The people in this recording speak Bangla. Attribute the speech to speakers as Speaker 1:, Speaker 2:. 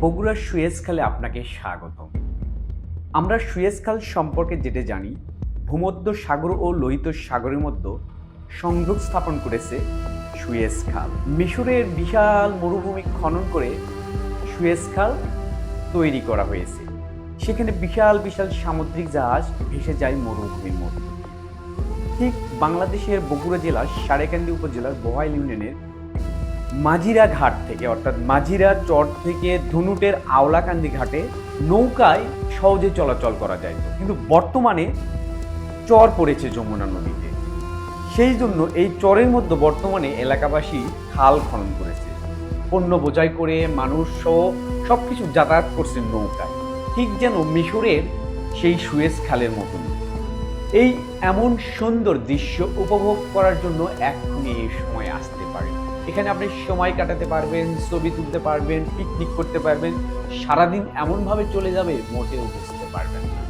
Speaker 1: বগুড়ার সুয়েজ খালে আপনাকে স্বাগত আমরা সুয়েজ খাল সম্পর্কে যেটা জানি, ভূমধ্য সাগর ও লোহিত সাগরের মধ্যে সংযোগ স্থাপন করেছে সুয়েজ খাল মিশরের বিশাল মরুভূমি খনন করে সুয়েজ খাল তৈরি করা হয়েছে। সেখানে বিশাল বিশাল সামুদ্রিক জাহাজ ভেসে যায় মরুভূমির মধ্যে। ঠিক বাংলাদেশের বগুড়া জেলার সারেকান্দি উপজেলার বহাইল ইউনিয়নের মাঝিরা ঘাট থেকে, অর্থাৎ মাঝিরা চর থেকে ধনুটের আওলাকান্দি ঘাটে নৌকায় সহজে চলাচল করা যায়। কিন্তু বর্তমানে চর পড়েছে যমুনা নদীতে। সেই জন্য এই চরের মধ্যে বর্তমানে এলাকাবাসী খাল খনন করেছে। পণ্য বোঝাই করে, মানুষ সহ সব কিছু যাতায়াত করছে নৌকায়। ঠিক যেন মিশরের সেই সুয়েজ খালের মতন। এই এমন সুন্দর দৃশ্য উপভোগ করার জন্য এখনই এই সময় আসতে এখানে আপনি সময় কাটাতে পারবেন, ছবি তুলতে পারবেন পিকনিক করতে পারবেন। সারাদিন এমনভাবে চলে যাবে, মোটেও বুঝতে পারবেন না।